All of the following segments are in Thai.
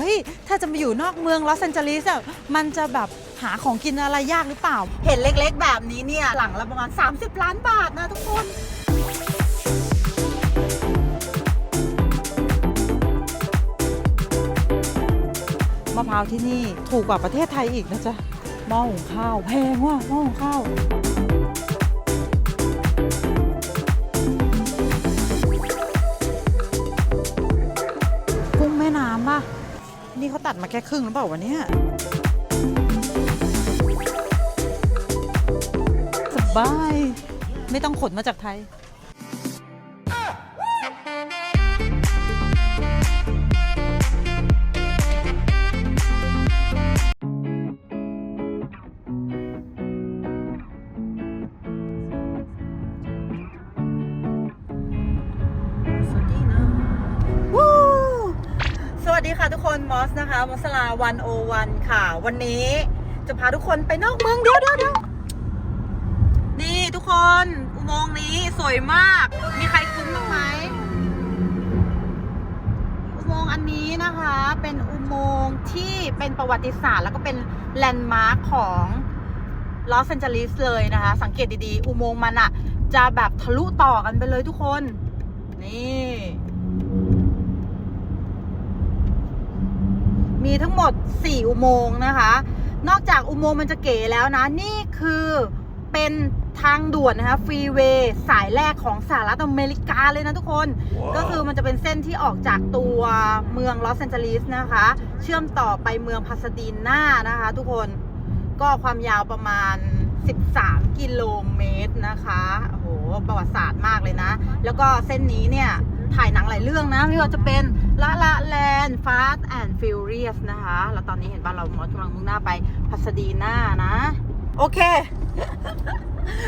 ฮ้ย ถ้าจะมาอยู่นอกเมืองลอสแอนเจลิสอะมันจะแบบหาของกินอะไรยากหรือเปล่า เห็นเล็กๆ แบบนี้เนี่ย หลังละประมาณ 30 ล้านบาทนะทุกคน มะพร้าวที่นี่ถูกกว่าประเทศไทยอีกนะจ๊ะหม้อหุงข้าวแพงว่ะหม้อหุงข้าว นี่เขาตัดมาแค่ครึ่งหรือเปล่าวะเนี่ยสบาย ไม่ต้องขนมาจากไทย ทุกคนมอสนะคะมอสลาวันโอวันค่ะ วันนี้จะพาทุกคนไปนอกเมืองเดี๋ยวเดี๋ยวเดี๋ยวนี่ทุกคนอุโมงค์นี้สวยมาก มีใครคุ้นบ้างไหมอุโมงค์อันนี้นะคะเป็นอุโมงค์ที่เป็นประวัติศาสตร์ แล้วก็เป็นแลนด์มาร์คของลอสแอนเจลิสเลยนะคะ สังเกตดีๆ อุโมงค์มันอะจะแบบทะลุต่อกันไปเลยทุกคน นี่ มีทั้งหมด 4 อุโมงค์นะคะ นอกจากอุโมงค์มันจะเก๋แล้วนะ นี่คือเป็นทางด่วนนะคะฟรีเวย์สายแรกของสหรัฐอเมริกาเลยนะทุกคนก็คือมันจะเป็นเส้นที่ออกจากตัวเมืองลอสแอนเจลิสนะคะ เชื่อมต่อไปเมืองพาสดีนานะคะ ทุกคนก็ความยาวประมาณ 13 กิโลเมตรนะคะโอ้โหประวัติศาสตร์มากเลยนะ แล้วก็เส้นนี้เนี่ยถ่ายหนังหลายเรื่องนะไม่ว่าจะเป็น ละละแลนด์ Fast and Furious นะคะ แล้วตอนนี้เห็นป่ะเรามอสกำลังมุ่งหน้าไปพัสดีนานะ โอเค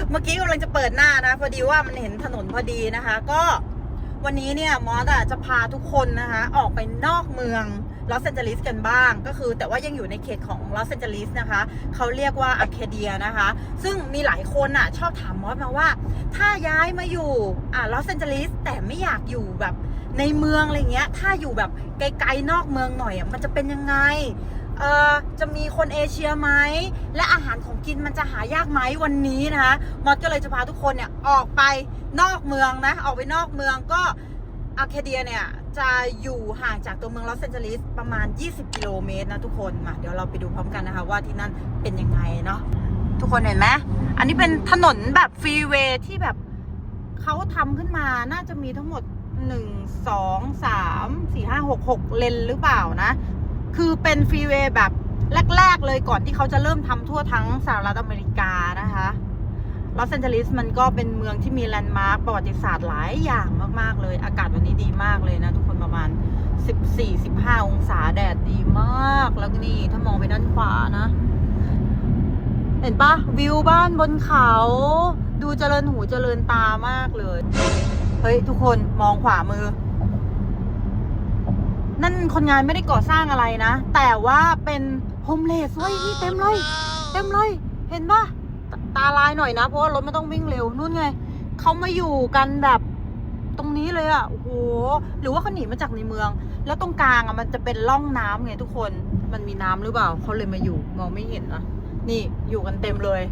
เมื่อกี้กำลังจะเปิดหน้านะ พอดีว่ามันเห็นถนนพอดีนะคะ ก็วันนี้เนี่ยมอสอะจะพาทุกคนนะคะ ออกไปนอกเมืองลอสแอนเจลิสกันบ้าง ก็คือแต่ว่ายังอยู่ในเขตของลอสแอนเจลิสนะคะ เขาเรียกว่าอาเคเดียนะคะ ซึ่งมีหลายคนอะชอบถามมอสมาว่า ถ้าย้ายมาอยู่อ่าลอสแอนเจลิสแต่ไม่อยากอยู่แบบ ในเมืองอะไรเงี้ย ถ้าอยู่แบบไกลๆนอกเมืองหน่อยอะมันจะเป็นยังไงเอ่อจะมีคนเอเชียไหมและอาหารของกินมันจะหายากไหมวันนี้นะคะมอสก็เลยจะพาทุกคนเนี่ยออกไปนอกเมืองนะออกไปนอกเมืองก็อาเคเดียเนี่ยจะอยู่ห่างจากตัวเมืองลอสแอนเจลิสประมาณ 20 กิโลเมตรนะทุกคนมาเดี๋ยวเราไปดูพร้อมกันนะคะว่าที่นั่นเป็นยังไงเนาะทุกคนเห็นไหมอันนี้เป็นถนนแบบฟรีเวย์ที่แบบเขาทำขึ้นมาน่าจะมีทั้งหมด 1 2 3 4 5 6 6เลนหรือเปล่านะ คือเป็นฟรีเวย์แบบแรก ๆ เลยก่อนที่เขาจะเริ่มทำทั่วทั้งสหรัฐอเมริกานะคะลอสแอนเจลิสมันก็เป็นเมืองที่มีแลนด์มาร์คประวัติศาสตร์หลายอย่างมากๆเลย อากาศวันนี้ดีมากเลยนะ ทุกคนประมาณ 14-15 องศาแดดดีมาก แล้วนี่ ถ้ามองไปด้านขวานะ เห็นปะวิวบ้านบนเขา ดูเจริญหูเจริญตามากเลย เฮ้ย ทุกคนมองขวามือ นั่นคนงานไม่ได้ก่อสร้างอะไรนะ แต่ว่าเป็นโฮมเลสเว้ยนี่เต็มเลย เต็มเลย เห็นปะตตาลายหน่อยนะ เพราะว่ารถไม่ต้องวิ่งเร็วนู่นไงเขามาอยู่กันแบบตรงนี้เลยอะ่ะโอ้โหหรือว่าเขาหนีมาจากในเมือง แล้วตรงกลางอะ่ะมันจะเป็นร่องน้ำไงทุกคนมันมีน้ำหรือเปล่าเขาเลยมาอยู่มองไม่เห็นนะนี่อยู่กันเต็มเลย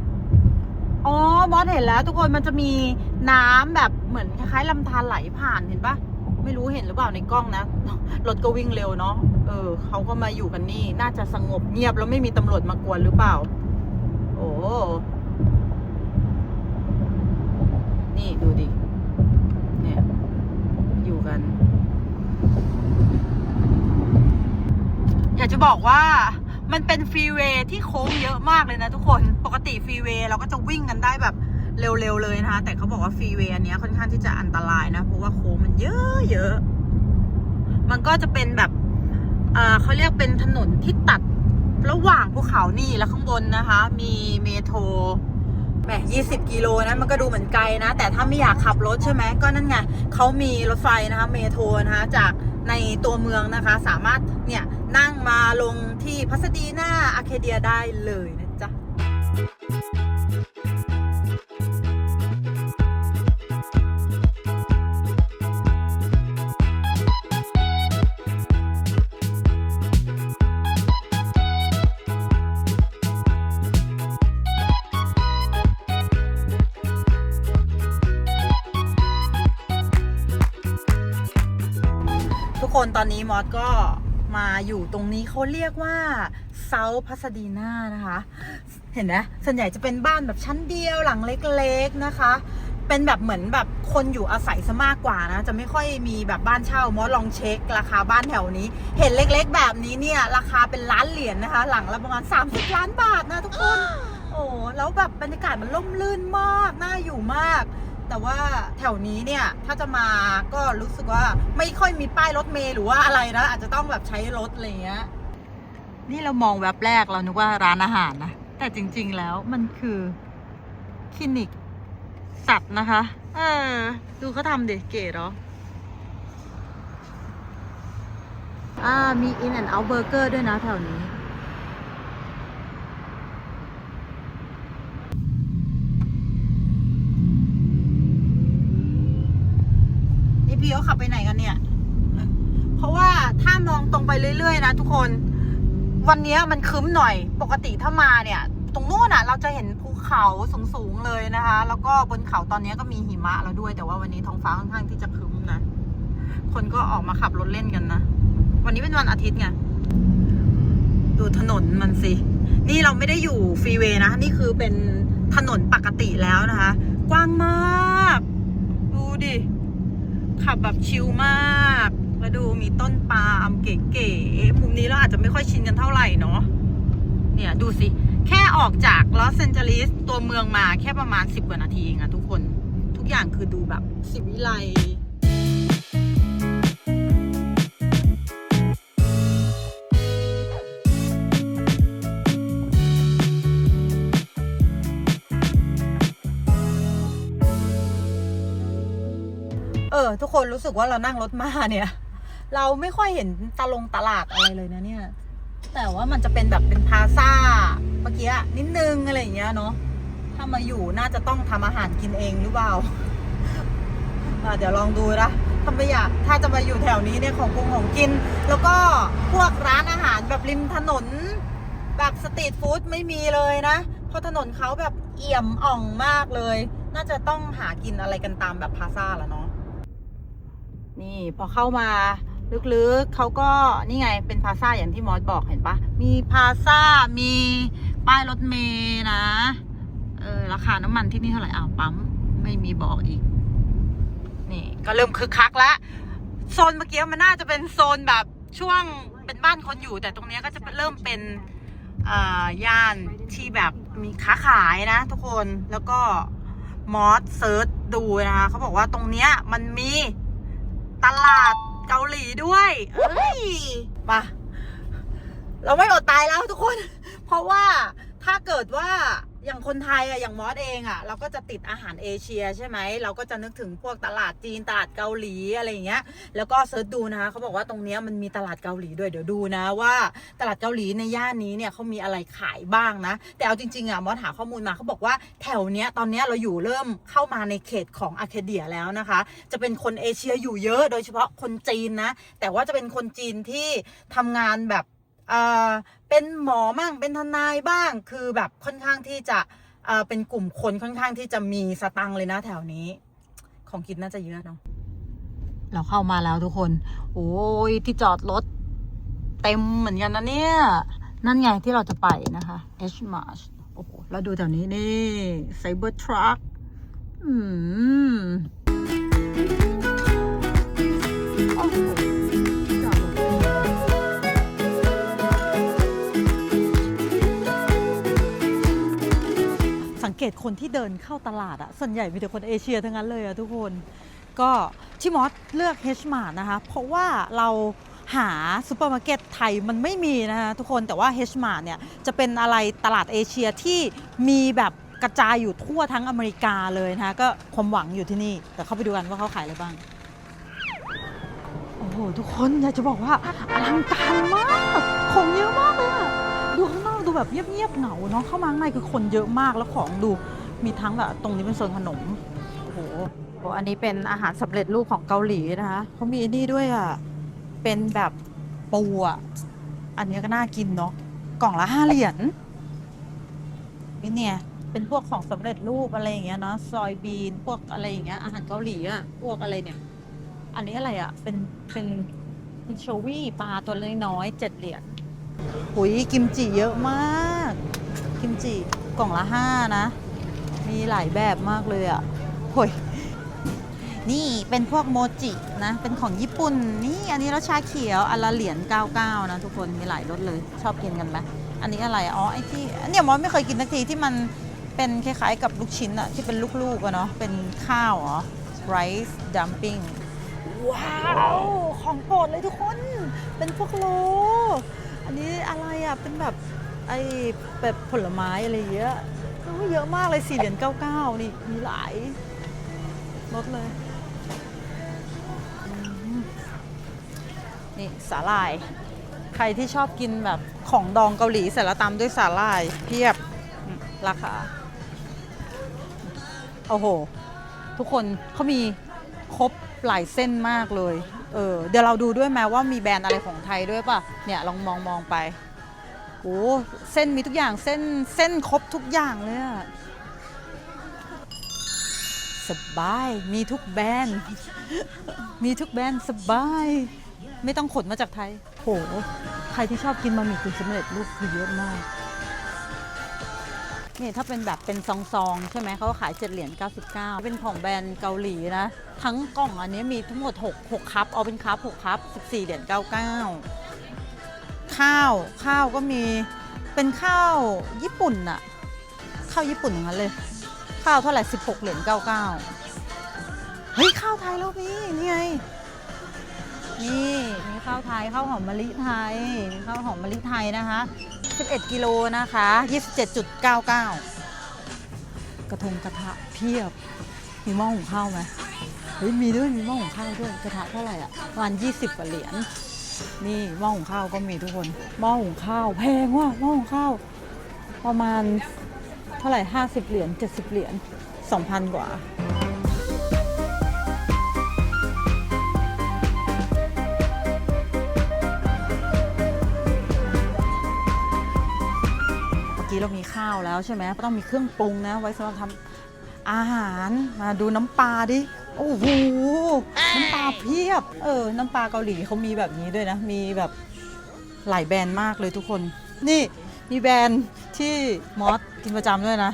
อ๋อบอสเห็นแล้ว ทุกคนมันจะมีน้ำแบบ เหมือนคล้ายๆลำธารไหลผ่านเห็นปะไม่รู้เห็นหรือเปล่าในกล้องนะรถก็วิ่งเร็วเนาะเออเขาก็มาอยู่กันนี่ น่าจะสงบเงียบแล้วไม่มีตำรวจมากวนหรือเปล่า โอ้นี่ดูดิเนี่ยอยู่กัน อยากจะบอกว่ามันเป็นฟรีเวย์ที่โค้งเยอะมากเลยนะทุกคน ปกติฟรีเวย์เราก็จะวิ่งกันได้แบบ เร็วๆเลยนะคะ แต่เขาบอกว่าฟรีเวย์อันนี้ค่อนข้างที่จะอันตรายนะ เพราะว่าโค้งมันเยอะเยอะมันก็จะเป็นแบบเเขาเรียกเป็นถนนที่ตัดระหว่างภูเขานี่และข้างบนนะคะ มีเมโทรแหม20กิโลนะมันก็ดูเหมือนไกลนะ แต่ถ้าไม่อยากขับรถใช่ไหมก็นั่นไงเขามีรถไฟนะคะ เมโทรนะคะจากในตัวเมืองนะคะ สามารถเนี่ยนั่งมาลงที่พัสดีนาอาเคเดียได้เลยนะจ๊ะ คนตอนนี้มอสก็มาอยู่ตรงนี้เขาเรียกว่าเซาพัสดีนานะคะ เห็นไหมส่วนใหญ่จะเป็นบ้านแบบชั้นเดียวหลังเล็กๆนะคะ เป็นแบบเหมือนแบบคนอยู่อาศัยซะมากกว่านะ จะไม่ค่อยมีแบบบ้านเช่ามอสลองเช็ค ราคาบ้านแถวนี้ เห็นเล็กๆ แบบนี้เนี่ย ราคาเป็นล้านเหรียญนะคะ หลังละประมาณ 30 ล้านบาทนะทุกคน โอ้แล้วแบบบรรยากาศมันร่มรื่นมาก น่าอยู่มาก แต่ว่าแถวนี้เนี่ย ถ้าจะมาก็รู้สึกว่าไม่ค่อยมีป้ายรถเมล์หรือว่าอะไรนะ อาจจะต้องแบบใช้รถอะไรเงี้ย นี่เรามองแว็บแรกเรานึกว่าร้านอาหารนะ แต่จริง ๆ แล้วมันคือคลินิกสัตว์นะคะ เออ ดูเขาทำเด็เก๋เหรออ่ามี In and Out Burger ด้วยนะแถวนี้ พี่เขาขับไปไหนกันเนี่ย เพราะว่าถ้ามองตรงไปเรื่อยๆ นะทุกคน วันนี้มันครึ้มหน่อย ปกติถ้ามาเนี่ย ตรงนู้นน่ะ เราจะเห็นภูเขาสูงๆเลยนะคะ แล้วก็บนเขาตอนนี้ก็มีหิมะแล้วด้วย แต่ว่าวันนี้ท้องฟ้าค่อนข้างที่จะครึ้มนะ คนก็ออกมาขับรถเล่นกันนะ วันนี้เป็นวันอาทิตย์ไง ดูถนนมันสิ นี่เราไม่ได้อยู่ฟรีเวย์นะ นี่คือเป็นถนนปกติแล้วนะคะ กว้างมาก ดูดิ ขับแบบชิลมากมาดูมีต้นปาล์มเก๋ๆมุมนี้เราอาจจะไม่ค่อยชินกันเท่าไหร่เนาะเนี่ยดูสิ แค่ออกจากลอสแอนเจลิสตัวเมืองมาแค่ประมาณ 10 กว่านาทีเองอะทุกคน ทุกอย่างคือดูแบบสิวิไล ทุกคนรู้สึกว่าเรานั่งรถมาเนี่ย เราไม่ค่อยเห็นตะลงตลาดอะไรเลยนะเนี่ย แต่ว่ามันจะเป็นแบบเป็นพาซ่าเมื่อกี้นิดนึงอะไรอย่างเงี้ยเนาะถ้ามาอยู่น่าจะต้องทำอาหารกินเองหรือเปล่าเดี๋ยวลองดูนะถ้าไม่อยากถ้าจะมาอยู่แถวนี้เนี่ยของกรุงของกิน แล้วก็พวกร้านอาหารแบบริมถนน แบบสตรีทฟู้ดไม่มีเลยนะ เพราะถนนเขาแบบเอี่ยมอ่องมากเลย น่าจะต้องหากินอะไรกันตามแบบพาซ่าละเนาะ นี่พอเข้ามาลึกๆเขาก็นี่ไงเป็นพาซ่าอย่างที่มอสบอกเห็นปะมีพาซ่ามีป้ายรถเมย์นะ เออราคาน้ำมันที่นี่เท่าไหร่อ้าวปั๊มไม่มีบอกอีก นี่ก็เริ่มคึกคักแล้วโซนเมื่อกี้มันน่าจะเป็นโซนแบบช่วงเป็นบ้านคนอยู่ แต่ตรงนี้ก็จะเริ่มเป็นอ่าย่านที่แบบมีค้าขายนะ ทุกคนแล้วก็มอสเซิร์ชดูนะคะเขาบอกว่าตรงเนี้ยมันมี ตลาดเกาหลีด้วยเอ้ยมาเราไม่อดตายแล้วทุกคน เพราะว่าถ้าเกิดว่า อย่างคนไทยอะอย่างมอสเองอะเราก็จะติดอาหารเอเชียใช่ไหมเราก็จะนึกถึงพวกตลาดจีนตลาดเกาหลีอะไรอย่างเงี้ยแล้วก็เซิร์ชดูนะคะเขาบอกว่าตรงเนี้ยมันมีตลาดเกาหลีด้วยเดี๋ยวดูนะว่าตลาดเกาหลีในย่านนี้เนี่ยเขามีอะไรขายบ้างนะ แต่เอาจริงๆอะมอสหาข้อมูลมาเขาบอกว่าแถวเนี้ยตอนเนี้ยเราอยู่เริ่มเข้ามาในเขตของอาร์เคเดียแล้วนะคะ จะเป็นคนเอเชียอยู่เยอะโดยเฉพาะคนจีนนะแต่ว่าจะเป็นคนจีนที่ทำงานแบบ เป็นหมอบ้างเป็นทนายบ้าง คือแบบค่อนข้างที่จะเป็นกลุ่มคนค่อนข้างที่จะมีสตังเลยนะแถวนี้ ของกินน่าจะเยอะเนาะเราเข้ามาแล้วทุกคน โอ้ยที่จอดรถเต็มเหมือนกันนะเนี่ย นั่นไงที่เราจะไปนะคะ H March โอ้โหแล้วดูแถวนี้นี่ Cyber Truck อืมโสังเกตคนที่เดินเข้าตลาดอะส่วนใหญ่มีแต่คนเอเชียทั้งนั้นเลยอะทุกคน ก็ที่มอสเลือก H Mart นะคะ เพราะว่าเราหาซูเปอร์มาร์เก็ตไทยมันไม่มีนะคะทุกคนแต่ว่า H Mart เนี่ยจะเป็นอะไรตลาดเอเชียที่มีแบบกระจายอยู่ทั่วทั้งอเมริกาเลยนะคะก็ความหวังอยู่ที่นี่ แต่เข้าไปดูกันว่าเขาขายอะไรบ้าง โอ้โห ทุกคนอยากจะบอกว่าอลังการมาก ของเยอะมากเลยอะ ดูข้างนอกดูแบบเงียบๆเหงาเนาะเข้ามาข้างในคือคนเยอะมากแล้วของดูมีทั้งแบบตรงนี้เป็นโซนขนมโอ้โหอันนี้เป็นอาหารสำเร็จรูปของเกาหลีนะคะเขามีนี่ด้วยอะเป็นแบบปูอะอันนี้ก็น่ากินเนาะกล่องละห้าเหรียญนี่เนี่ยเป็นพวกของสำเร็จรูปอะไรอย่างเงี้ยเนาะซอยบีนพวกอะไรอย่างเงี้ยอาหารเกาหลีอะพวกอะไรเนี่ย อันนี้อะไรอะเป็นเป็นเป็นโชวี่ปลาตัวเล็กน้อยเจ็ดเหรียญ หุยกิมจิเยอะมาก กิมจิกล่องละห้านะ มีหลายแบบมากเลยอะ่ะโหยนี่เป็นพวกโมจินะ เป็นของญี่ปุ่น นี่อันนี้รสชาเขียวอันละเหรียญ99 นะ ทุกคนมีหลายรสเลยชอบกินกันไหมอันนี้อะไรอ๋อไอที่เนี่ยมอสไม่เคยกินสักทีที่มันเป็นคล้ายๆกับลูกชิ้นอะที่เป็นลูกๆอะเนาะเป็นข้าวหรอ rice dumpling ว้าว ของโปรดเลยทุกคน เป็นพวกโล อันนี้อะไรอะ เป็นแบบไอ้แบบผลไม้อะไรเยอะโอ้ยเยอะมากเลยสี่เหรียญเก้าเก้านี่ มีหลายรสเลย นี่สาหร่าย ใครที่ชอบกินแบบของดองเกาหลีเสร็จแล้วตามด้วยสาหร่าย เพียบราคาโอ้โห ทุกคนเขามีครบหลายเส้นมากเลย เออเดี๋ยวเราดูด้วยไหมว่ามีแบรนด์อะไรของไทยด้วยป่ะเนี่ยลองมองมองไปโอ้เส้นมีทุกอย่างเส้นเส้นครบทุกอย่างเลยอะสบายมีทุกแบรนด์ มีทุกแบรนด์สบาย ไม่ต้องขนมาจากไทยโหใครที่ชอบกินบะหมี่กึ่งสำเร็จรูปคือเยอะมาก นี่ถ้าเป็นแบบเป็นซองๆ ใช่ไหมเขาขาย7เหรียญ99 เป็นของแบรนด์เกาหลีนะ ทั้งกล่องอันนี้มีทั้งหมด 6 6คัพเอาเป็นคัพ6คัพ14 เหรียญ99 ข้าวข้าวก็มีเป็นข้าวญี่ปุ่นอะข้าวญี่ปุ่นอย่างนั้นเลย ข้าวเท่าไหร่ 16 เหรียญ99 เฮ้ย ข้าวไทยแล้วพี่นี่ไงนี่มีข้าวไทยข้าวหอมมะลิไทยมีข้าวหอมมะลิไทยนะคะ 11 กิโลนะคะ 27.99 กระทงกระทะเพียบ มีหม้อหุงข้าวไหมเฮ้ยมีด้วยมีหม้อหุงข้าวด้วยกระทะเท่าไหร่อะประมาณ20กว่าเหรียญนี่หม้อหุงข้าวก็มีทุกคนหม้อหุงข้าวแพงว่ะหม้อหุงข้าว ประมาณเท่าไหร่ 50 เหรียญ70 เหรียญ2,000 กว่า เรามีข้าวแล้วใช่ไหมก็ต้องมีเครื่องปรุงนะ ไว้สำหรับทำอาหารมาดูน้ำปลาดิโอ้โหน้ำปลาเพียบ เออ น้ำปลาเกาหลีเขามีแบบนี้ด้วยนะ มีแบบหลายแบรนด์มากเลยทุกคน นี่มีแบรนด์ที่มอสกินประจำด้วยนะ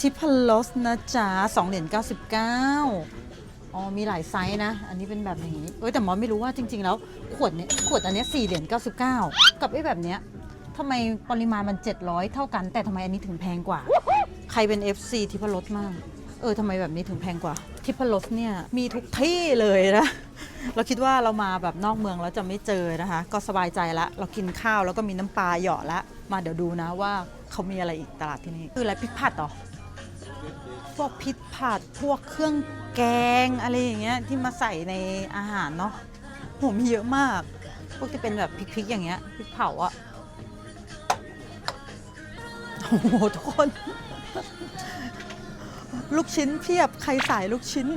ทิพลสนะจ๊ะ2เหรียญ99อ๋อมีหลายไซส์นะ อันนี้เป็นแบบนี้ เอ้ยแต่มอสไม่รู้ว่าจริง ๆ แล้ว ขวดเนี้ยขวดอันเนี้ย4เหรียญ99กับไอ้แบบเนี้ย ทำไมปริมาณมัน 700 เท่ากัน แต่ทำไมอันนี้ถึงแพงกว่า ใครเป็น FC ทิพรสมาก เออทำไมแบบนี้ถึงแพงกว่า ทิพรสเนี่ยมีทุกที่เลยนะ เราคิดว่าเรามาแบบนอกเมืองแล้วจะไม่เจอนะคะ ก็สบายใจละเรากินข้าวแล้วก็มีน้ำปลาหยาะละ มาเดี๋ยวดูนะว่าเขามีอะไรอีกตลาดที่นี่คืออะไรพริกผัดเหรอพวกพริกผัดพวกเครื่องแกงอะไรอย่างเงี้ยที่มาใส่ในอาหารเนาะโหมีเยอะมาก พวกที่เป็นแบบพริกๆอย่างเงี้ยพริกเผาอะ โอ้โหทุกคน ลูกชิ้นเพียบใครสายลูกชิ้น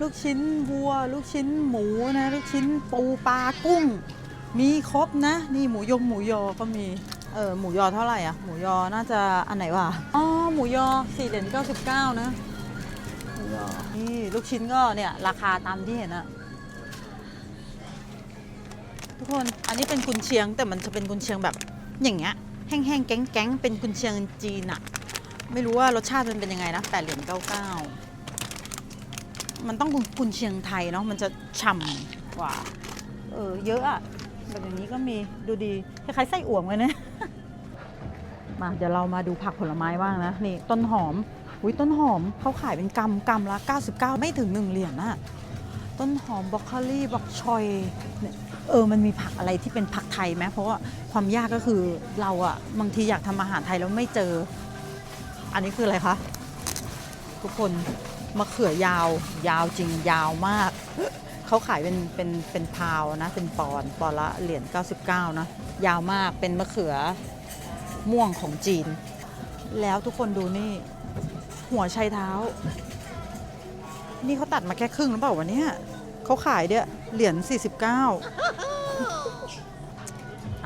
ลูกชิ้นวัว ลูกชิ้นหมูนะลูกชิ้นปูปลากุ้ง มีครบนะ นี่หมูยงหมูยอก็มีเออหมูยอเท่าไหร่อะหมูยอน่าจะอันไหนวะอ๋อหมูยอ4เหรียญ99นะหมูยอนี่ลูกชิ้นก็เนี่ยราคาตามที่เห็นอะทุกคนอันนี้เป็นกุนเชียงแต่มันจะเป็นกุนเชียงแบบอย่างเงี้ย แห้งๆ แก๊งๆ เป็นกุนเชียงจีนอะไม่รู้ว่ารสชาติมันเป็นยังไงนะแปดเหรียญเก้าเก้ามันต้องกุนเชียงไทยเนาะมันจะฉ่ำกว่า เออเยอะอะแบบอย่างนี้ก็มีดูดีคล้ายๆไส้อั่วเหมือนกันนะมาเดี๋ยวเรามาดูผักผลไม้บ้างนะนี่ต้นหอมอุ้ยต้นหอมเขาขายเป็นกำกำละ 99 ไม่ถึง 1 เหรียญนะ ต้นหอมบรอกโคลีบล็อกชอยเนี่เออมันมีผักอะไรที่เป็นผักไทยไหมเพราะว่าความยากก็คือเราอะบางทีอยากทำอาหารไทยแล้วไม่เจอ อันนี้คืออะไรคะทุกคนมะเขือยาว ยาวจริงยาวมาก เขาขายเป็นเป็นเป็นพาวนะ เป็นปอนปอนละเหรียญ99นะยาวมากเป็นมะเขือม่วงของจีน แล้วทุกคนดูนี่ หัวไชเท้า นี่เขาตัดมาแค่ครึ่งหรือเปล่าวะเนี่ยเขาขายเนี่ยเหรียญ49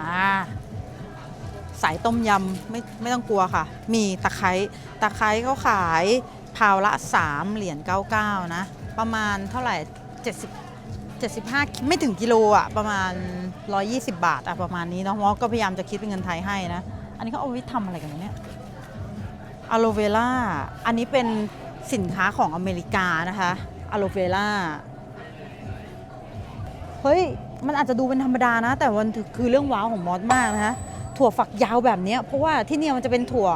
อ่าสายต้มยำไม่ไม่ต้องกลัวค่ะ มีตะไคร้ตะไคร้เขาขายพาวละ 3 เหรียญ99 นะ ประมาณเท่าไหร่ 70 75 ไม่ถึงกิโลอะ ประมาณ 120 บาทอะประมาณนี้เนาะมอสก็พยายามจะคิดเป็นเงินไทยให้นะ อันนี้เขาเอาไว้ทำอะไรกันวะเนี่ยอะโลเวล่าอันนี้เป็น สินค้าของอเมริกานะคะอะโลเวล่าเฮ้ย มันอาจจะดูเป็นธรรมดานะ แต่มันคือเรื่องว้าวของมอสมากนะคะถั่วฝักยาวแบบนี้เพราะว่าที่เนี่ยมันจะเป็นถั่ว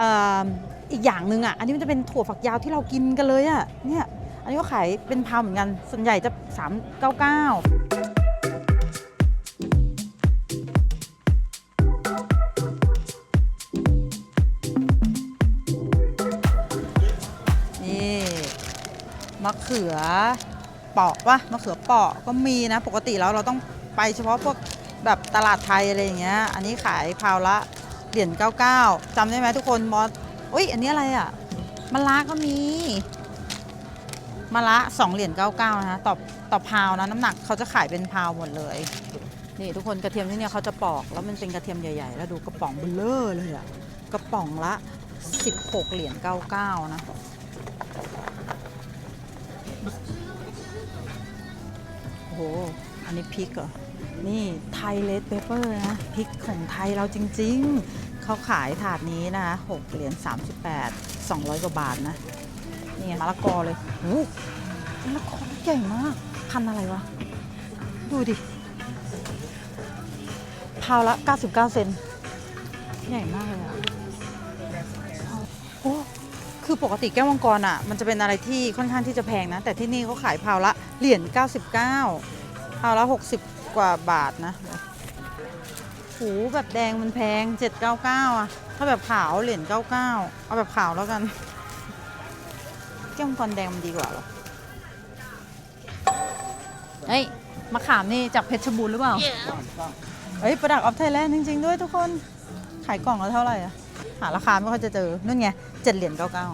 อ่ออีกอย่างหนึ่งอะ อันนี้มันจะเป็นถั่วฝักยาวที่เรากินกันเลยอะเนี่ยอันนี้ก็ขายเป็นพาวเหมือนกันส่วนใหญ่จะ 399 มะเขือเปาะปะมะเขือเปาะก็มีนะ ปกติแล้วเราต้องไปเฉพาะพวกแบบตลาดไทยอะไรอย่างเงี้ย อันนี้ขายพาวละเหรียญ99จำได้ไหมทุกคนมอสอุ้ยอันนี้อะไรอะมะระก็มีมะระ2เหรียญ99นะคะต่อต่อพาวนะน้ำหนักเขาจะขายเป็นพาวหมดเลยนี่ทุกคนกระเทียมที่เนี่ยเขาจะปอกแล้วมันเป็นกระเทียมใหญ่ๆ แล้วดูกระป๋องเบลเลอร์เลยอะกระป๋องละ 16 เหรียญ99 นะ โห อันนี้พริกเหรอ นี่ไทยเลดเปเปอร์นะพริกของไทยเราจริง ๆ เขาขายถาดนี้นะคะ6เหรียญ38 200กว่าบาทนะ นี่มะละกอเลยโอ้มะละกอใหญ่มาก พันอะไรวะ ดูดิพาวละ 99 เซน ใหญ่มากเลยอะโอ้ คือปกติแก้วมังกรอะมันจะเป็นอะไรที่ค่อนข้างที่จะแพงนะ แต่ที่นี่เขาขายพาวละเหรียญ99พาวละ 60 กว่าบาทนะโหแบบแดงมันแพง 799 อะ ถ้าแบบขาวเหรียญ99 เอาแบบขาวแล้วกัน แก้วมังกรแดงมันดีกว่าหรอเฮ้ยมะขามนี่จากเพชรบูรณ์หรือเปล่าเอ้ยประดักออฟไทยแลนด์จริง ๆ ด้วยทุกคน ขายกล่องละเท่าไหร่อะ หาราคาไม่ค่อยจะเจอนั่นไงเจ็ดเหรียญเก้าเก้า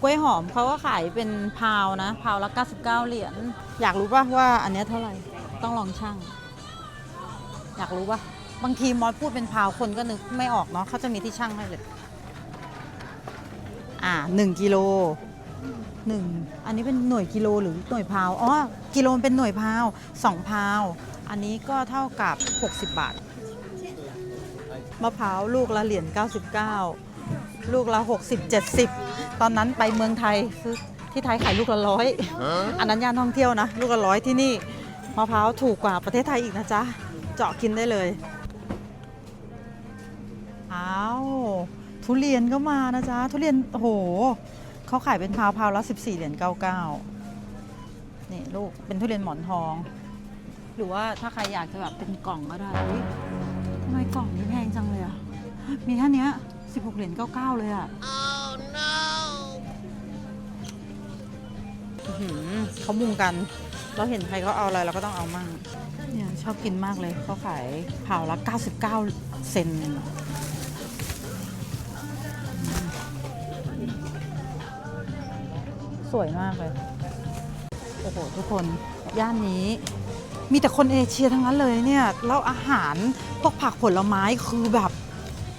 กล้วยหอมเขาก็ขายเป็นพาวนะพาวละ99 เหรียญอยากรู้ป่ะว่าอันเนี้ยเท่าไหร่ต้องลองช่าง อยากรู้ป่ะบางทีมอสพูดเป็นพาวคนก็นึกไม่ออกเนาะเขาจะมีที่ช่างให้เลย อ่าหนึ่งกิโลหนึ่งอันนี้เป็นหน่วยกิโลหรือหน่วยพาวอ๋อกิโลเป็นหน่วยพาวสองพาว อันนี้ก็เท่ากับ 60 บาท มะพร้าวลูกละเหรียญ99 ลูกละ 60 70 ตอนนั้นไปเมืองไทยซื้อที่ไทยขายลูกละร้อยอันนั้นย่านท่องเที่ยวนะ ลูกละร้อยที่นี่มะพร้าวถูกกว่าประเทศไทยอีกนะจ๊ะ เจาะกินได้เลยอ้าวทุเรียนก็มานะจ๊ะ ทุเรียนโอ้โหเขาขายเป็นพาวพาวละ14 เหรียญ99 นี่ลูกเป็นทุเรียนหมอนทอง หรือว่าถ้าใครอยากจะแบบเป็นกล่องก็ได้อุ๊ย ทำไมกล่องนี้แพงจังเลยอะมีแค่เนี้ย16 เหรียญ99 เลยอะอื้อหือเขามุงกัน เราเห็นใครเขาเอาอะไรเราก็ต้องเอามั่งเนี่ยชอบกินมากเลยเขาขายเผาละ 99 เซนอืมสวยมากเลย โอ้โห ทุกคน ย่านนี้มีแต่คนเอเชียทั้งนั้นเลยเนี่ย แล้วอาหาร พวกผักผลไม้คือแบบ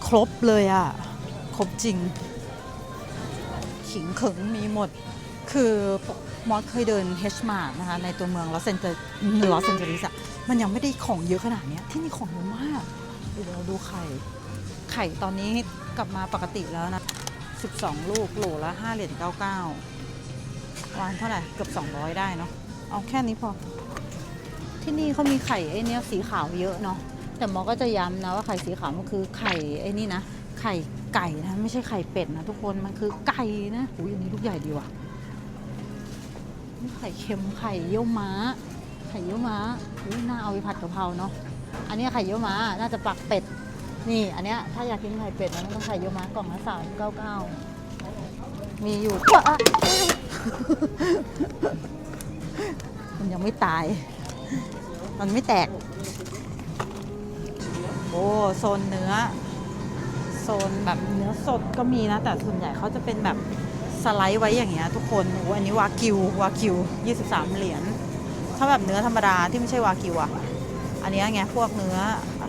ครบเลยอะครบจริง ขิงเขิงมีหมด คือมอสเคยเดินเฮชมาร์นะคะในตัวเมืองลอสแอนเจลอสแอนเจลิสอะมันยังไม่ได้ของเยอะขนาดนี้ที่นี่ของเยอะมากเดี๋ยวเราดูไข่ ไข่ตอนนี้กลับมาปกติแล้วนะ 12 ลูกโหลละ 5 เหรียญ99วานเท่าไหร่ เกือบ 200 ได้เนาะเอาแค่นี้พอ ที่นี่เขามีไข่ไอ้เนี้ยสีขาวเยอะเนาะ แต่หมอก็จะย้ำนะว่าไข่สีขาวมันคือไข่ไอ้นี่นะ ไข่ไก่นะ ไม่ใช่ไข่เป็ดนะทุกคน มันคือไก่นะอุ้ยอันนี้ลูกใหญ่ดีว่ะไข่เค็มไข่เยี่ยวม้า ไข่เยี่ยวม้าอุ้ยน่าเอาไปผัดกะเพราเนาะ อันนี้ไข่เยี่ยวม้า น่าจะปักเป็ด นี่ อันเนี้ยถ้าอยากกินไข่เป็ดนะต้องไข่เยี่ยวม้ากล่องละสามเก้าเก้ามีอยู่ มันยังไม่ตาย มันไม่แตก โอ้โซนเนื้อ โซนแบบเนื้อสดก็มีนะ แต่ส่วนใหญ่เขาจะเป็นแบบสไลด์ไว้อย่างเงี้ยทุกคนโอ้อันนี้วากิววากิว 23 เหรียญถ้าแบบเนื้อธรรมดาที่ไม่ใช่วากิวอะอันนี้ไงพวกเนื้อ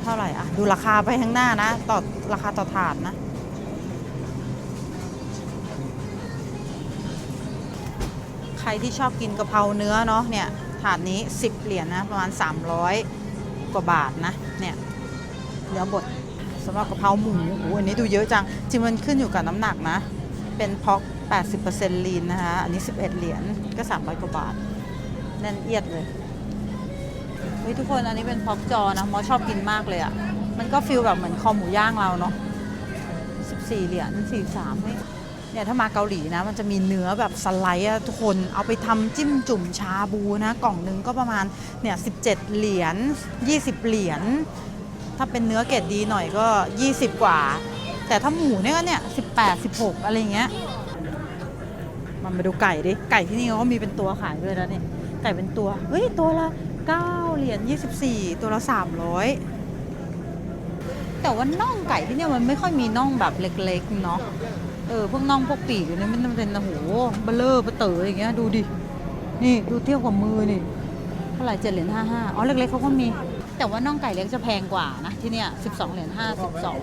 เท่าไหร่อะดูราคาไปข้างหน้านะต่อราคาต่อถาดนะใครที่ชอบกินกะเพราเนื้อเนาะเนี่ยถาดนี้ 10 เหรียญนะ ประมาณ 300 กว่าบาทนะ เนื้อบดสำหรับกะเพราหมูโอ้โหอันนี้ดูเยอะจัง จริงมันขึ้นอยู่กับน้ำหนักนะ เป็นพ็อก80%ลีนนะคะ อันนี้ 11 เหรียญก็300กว่าบาท แน่นเอียดเลยเฮ้ยทุกคนอันนี้เป็นพ็อกจอนะมอชอบกินมากเลยอะ่ะ มันก็ฟิลแบบเหมือนคอหมูย่างเราเนาะ14 เหรียญ43นี่เนี่ยถ้ามาเกาหลีนะ มันจะมีเนื้อแบบสไลด์อะทุกคนเอาไปทำจิ้มจุ่มชาบูนะ กล่องนึงก็ประมาณเนี่ย17 เหรียญ20 เหรียญ ถ้าเป็นเนื้อเกรดดีหน่อยก็ 20 กว่า แต่ถ้าหมูเนี่ยก็เนี่ย18 16อะไรเงี้ยมันมาดูไก่ดิ ไก่ที่นี่เขาก็มีเป็นตัวขายด้วยแล้วเนี่ย ไก่เป็นตัว เฮ้ย ตัวละ9เหรียญ24ตัวละ300แต่ว่าน่องไก่ที่เนี่ยมันไม่ค่อยมีน่องแบบเล็กๆเนาะ เออพวกน่องพวกปีกเนี่ยมันเป็นโอ้โหเบลเลอร์เบเต๋ออย่างเงี้ยดูดิ นี่ดูเทียบกับมือนี่เท่าไหร่เจ็ดเหรียญห้าห้าอ๋อเล็กๆเขาก็มี แต่ว่าน่องไก่เล็กจะแพงกว่านะที่เนี่ย12 เหรียญห้าสิบสอง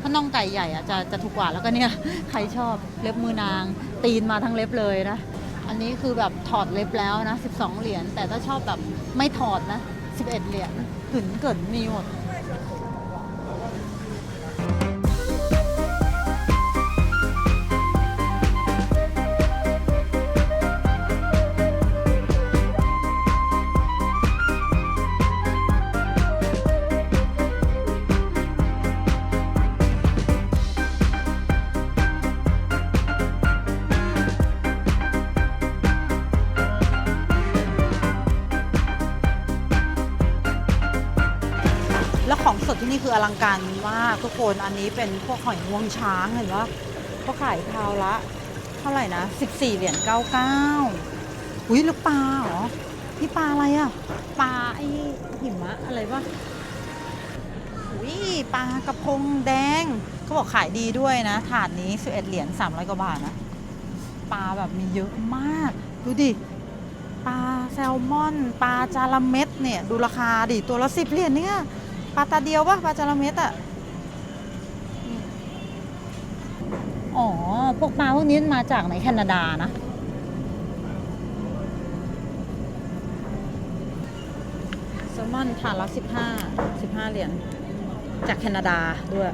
ถ้าน่องไก่ใหญ่อะจะจะถูกกว่าแล้วก็เนี่ยใครชอบเล็บมือนาง ตีนมาทั้งเล็บเลยนะ อันนี้คือแบบถอดเล็บแล้วนะ 12 เหรียญแต่ถ้าชอบแบบไม่ถอดนะ 11 เหรียญถึงเกิดมีหมด แล้วของสดที่นี่คืออลังการมากทุกคน อันนี้เป็นพวกหอยงวงช้างเห็นปะเขาขายพาวละ เท่าไหร่นะ 14 เหรียญ99อุ้ยแล้วปลาเหรอ นี่ปลาอะไรอะปลาไอหิมะอะไรวะอุ้ยปลากระพงแดงเขาบอกขายดีด้วยนะ ถาดนี้ 11 เหรียญ300 กว่าบาทนะ ปลาแบบมีเยอะมาก ดูดิปลาแซลมอน ปลาจาระเม็ดเนี่ย ดูราคาดิ ตัวละ10เหรียญเนี่ย ปลาตาเดียวปะปลาจระเม็ดอะอ๋อ พวกปลาพวกนี้มาจากไหนแคนาดานะ แซลมอนถาดละสิบห้าสิบห้าเหรียญ จากแคนาดาด้วย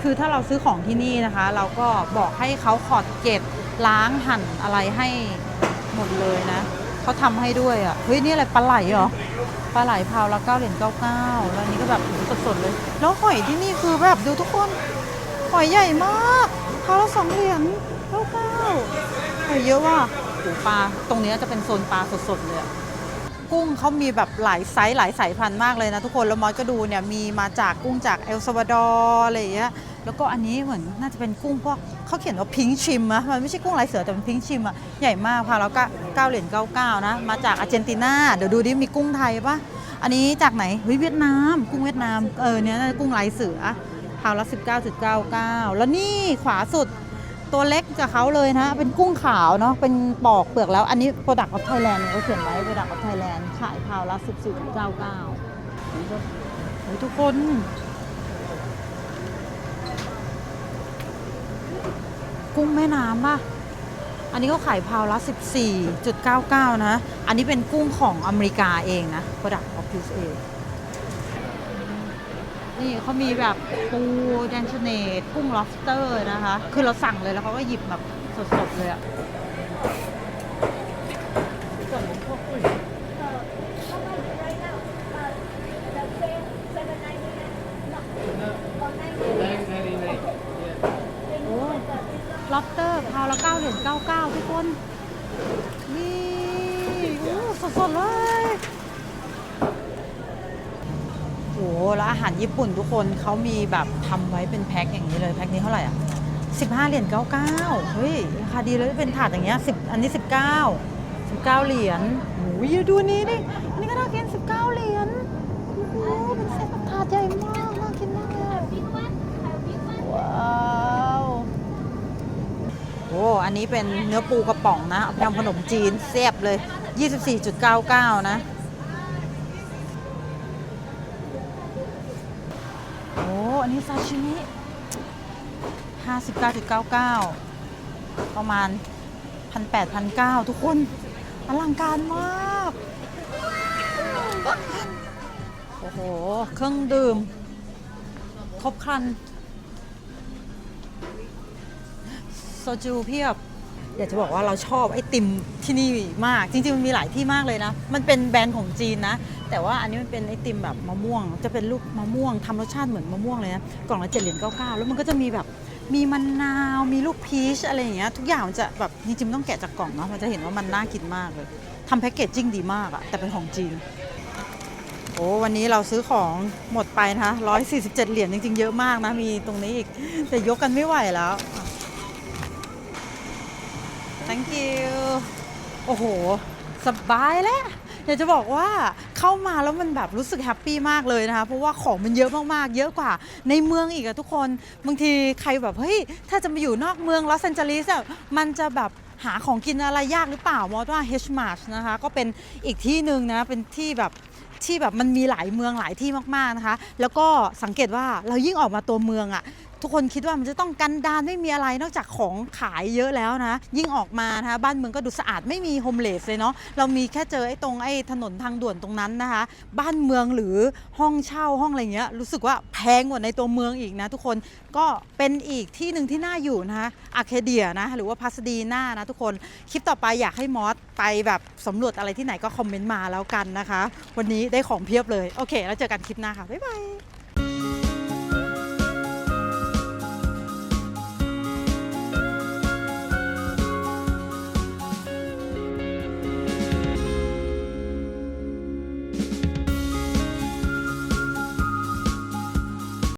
คือถ้าเราซื้อของที่นี่นะคะ เราก็บอกให้เขาขอดเก็บล้างหั่นอะไรให้หมดเลยนะ เขาทำให้ด้วยอะ เฮ้ย นี่อะไรปลาไหลเหรอ ปลาไหลพาวละเก้าเหรียญเก้าเก้าแล้วนี้ก็แบบสดๆเลย แล้วหอยที่นี่คือแบบดูทุกคน หอยใหญ่มากพาวละสองเหรียญเก้าเก้าหอยเยอะว่ะโอ้ปลา ตรงนี้จะเป็นโซนปลาสดๆเลยอะกุ้งเขามีแบบหลายไซส์หลายสายพันธุ์มากเลยนะทุกคน แล้วมอสก็ดูเนี่ยมีมาจากกุ้งจากเอลซาวาดอร์อะไรอย่างเงี้ย แล้วก็อันนี้เหมือนน่าจะเป็นกุ้งพวกเขาเขียนว่าพิงชิมอะมันไม่ใช่กุ้งลายเสือแต่เป็นพิงชิมอะใหญ่มากพาแล้วก็เก้าเหรียญเก้าเก้านะ มาจากอาร์เจนตินาเดี๋ยวดูดิมีกุ้งไทยปะอันนี้จากไหนเฮ้ยเวียดนาม กุ้งเวียดนามเออเนี่ยน่าจะกุ้งลายเสือพาวละสิบเก้าจุดเก้าเก้าแล้วนี่ขวาสุดตัวเล็กกับเขาเลยนะ เป็นกุ้งขาวเนาะ เป็นปอกเปลือกแล้ว อันนี้ Product of Thailand เนี่ยเขาเขียนไว้ Product of Thailand ขายพาวละ14.99นี่ก็โอ้ยทุกคน กุ้งแม่น้ำป่ะ อันนี้เขาขายพาวละ 14.99 นะ อันนี้เป็นกุ้งของอเมริกาเองนะ Product of USA นี่เขามีแบบปูแดนชเนตกุ้ง lobster นะคะ คือเราสั่งเลยแล้วเขาก็หยิบแบบสดๆเลยอะส่วนพวกกุ้งโอ้ lobster พาวละ9เหรียญ99 ทุกคน นี่โอ้สดๆเลย โอ้โห แล้วอาหารญี่ปุ่นทุกคนเขามีแบบทำไว้เป็นแพ็คอย่างนี้เลยแพ็คนี้เท่าไหร่อะ15เหรียญ99เก้าเฮ้ยราคาดีเลยเป็นถาดอย่างเงี้ย10อันนี้19 19เก้าเหรียญโอ้ยดูนี้ดิอันนี้ก็น่ากิน19เหรียญโอ้โหเป็นเซตแบบถาดใหญ่มากน่ากินมากเลยว้าวโอ้อันนี้เป็นเนื้อปูกระป๋องนะเอาไปทำขนมจีนแซ่บเลย 24.99 นะ โอันนี้ซาชิมิ59.99ประมาณ1,800 1,900ทุกคนอลังการมาก โอ้โห เครื่องดื่ม ครบครัน โซจูเพียบ อยากจะบอกว่าเราชอบไอติมที่นี่มาก จริงๆมันมีหลายที่มากเลยนะ มันเป็นแบรนด์ของจีนนะ แต่ว่าอันนี้มันเป็นไอติมแบบมะม่วง จะเป็นลูกมะม่วงทำรสชาติเหมือนมะม่วงเลยนะกล่องละเจ็ดเหรียญเก้าเก้าแล้วมันก็จะมีแบบมีมะนาวมีลูกพีชอะไรอย่างเงี้ยทุกอย่างมันจะแบบจริงๆต้องแกะจากกล่องเนาะมันจะเห็นว่ามันน่ากินมากเลยทำแพ็กเกจจิ้งดีมากอะแต่เป็นของจีนโอ้วันนี้เราซื้อของหมดไปนะคะ147 เหรียญจริงๆ เยอะมากนะ มีตรงนี้อีก แต่ยกกันไม่ไหวแล้ว thank you โอ้โห สบายแล้วอยากจะบอกว่าเข้ามาแล้วมันแบบรู้สึกแฮปปี้มากเลยนะคะ เพราะว่าของมันเยอะมากๆ เยอะกว่าในเมืองอีกอะทุกคนบางทีใครแบบเฮ้ยถ้าจะมาอยู่นอกเมืองลอสแอนเจลิสอะมันจะแบบหาของกินอะไรยากหรือเปล่ามอว่า H Mart นะคะก็เป็นอีกที่หนึ่งนะเป็นที่แบบที่แบบมันมีหลายเมืองหลายที่มากๆนะคะ แล้วก็สังเกตว่าเรายิ่งออกมาตัวเมืองอะ ทุกคนคิดว่ามันจะต้องกันดานไม่มีอะไรนอกจากของขายเยอะแล้วนะ ยิ่งออกมานะคะบ้านเมืองก็ดูสะอาดไม่มีโฮมเลสเลยเนาะเรามีแค่เจอไอ้ตรงไอ้ถนนทางด่วนตรงนั้นนะคะ บ้านเมืองหรือห้องเช่าห้องอะไรเงี้ยรู้สึกว่าแพงกว่าในตัวเมืองอีกนะ ทุกคนก็เป็นอีกที่หนึ่งที่น่าอยู่นะคะอาเคเดียนะหรือว่าพัสดีน่านะทุกคนคลิปต่อไปอยากให้มอสไปแบบสำรวจอะไรที่ไหนก็คอมเมนต์มาแล้วกันนะคะ วันนี้ได้ของเพียบเลย โอเค แล้วเจอกันคลิปหน้าค่ะ บ๊ายบาย